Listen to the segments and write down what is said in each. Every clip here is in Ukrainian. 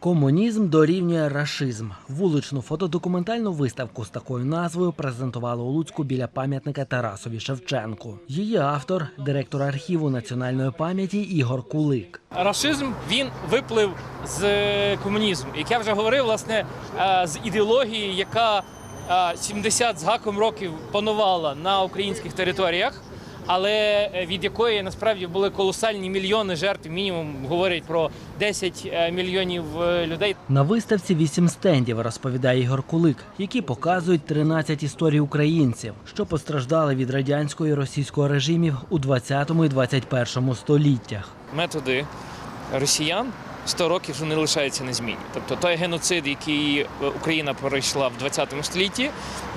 Комунізм дорівнює рашизм. Вуличну фотодокументальну виставку з такою назвою презентували у Луцьку біля пам'ятника Тарасові Шевченку. Її автор, директор архіву національної пам'яті Ігор Кулик. Рашизм він виплив з е, комунізму. Як я вже говорив, власне, е, з ідеології, яка е, 70 з гаком років панувала на українських територіях, але е, від якої насправді були колосальні мільйони жертв. Мінімум говорять про 10 е, мільйонів е, людей. На виставці вісім стендів розповідає Ігор Кулик, які показують 13 історій українців, що постраждали від радянського і російського режимів у 20 і 21 століттях. методи росіян 100 років вже не лишаються незмінні. Тобто той геноцид, який е, Україна пройшла в 20 столітті,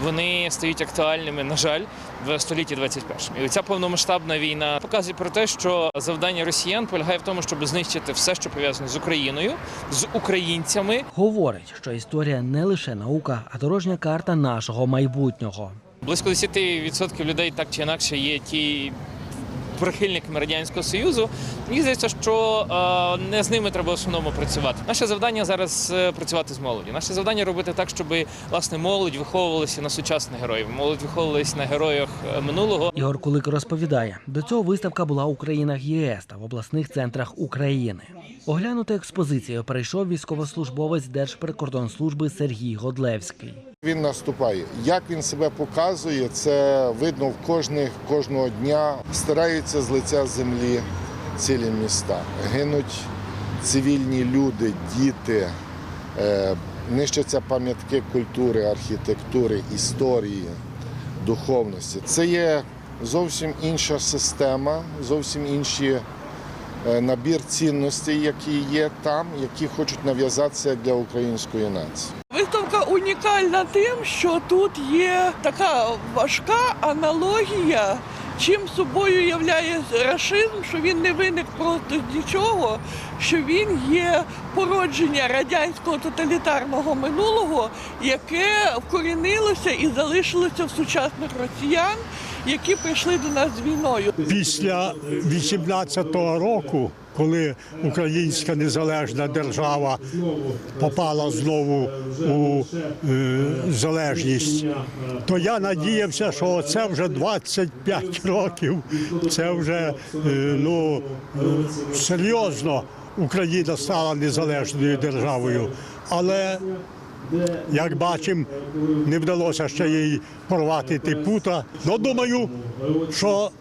вони стають актуальними, на жаль, в столітті 21. І ця повномасштабна війна показує про те, що завдання росіян полягає в тому, щоб знищити все, що пов'язане з Україною, з українцями. Говорить, що історія не лише наука, а дорожня карта нашого майбутнього. Близько 10% людей так чи інакше є ті. Прихильниками радянського союзу мені здається, що е, не з ними треба в основному працювати. Наше завдання зараз е, працювати з молоді. Наше завдання робити так, щоб власне молодь виховувалася на сучасних героїв. Молодь виховувалася на героях е, минулого. Ігор Кулик розповідає, до цього виставка була у країнах ЄС та в обласних центрах України. Оглянути експозицію прийшов військовослужбовець Держприкордонслужби Сергій Годлевський. Він наступає. Як він себе показує, це видно в кожних кожного дня. Стараються з лиця землі цілі міста. Гинуть цивільні люди, діти, е, нищаться пам'ятки культури, архітектури, історії, духовності. Це є зовсім інша система, зовсім інші. е, Набір цінностей, які є там, які хочуть нав'язатися для української нації. Унікальна тим, що тут є така важка аналогія, чим собою являє рашизм, що він не виник просто з нічого, що він є породження радянського тоталітарного минулого, яке вкорінилося і залишилося в сучасних росіян, які прийшли до нас з війною. Після 18-го року, коли українська незалежна держава попала знову у е, залежність, то я надіявся, що це вже 25 років. Це вже е, ну е, серйозно Україна стала незалежною державою. Але як бачимо, не вдалося ще їй порвати ті. Ну думаю, що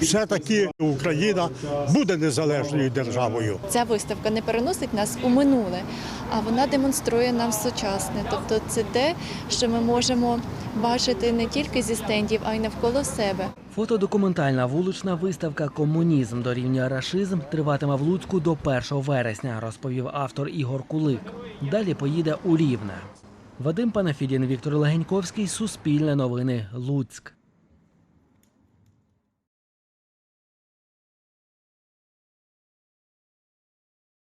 все-таки Україна буде незалежною державою. Ця виставка не переносить нас у минуле, а вона демонструє нам сучасне. Тобто це те, що ми можемо бачити не тільки зі стендів, а й навколо себе. Фотодокументальна вулична виставка Комунізм дорівнює рашизм триватиме в Луцьку до 1 вересня, розповів автор Ігор Кулик. Далі поїде у Рівне. Вадим Панафідін, Віктор Легеньковський, Суспільне новини, Луцьк.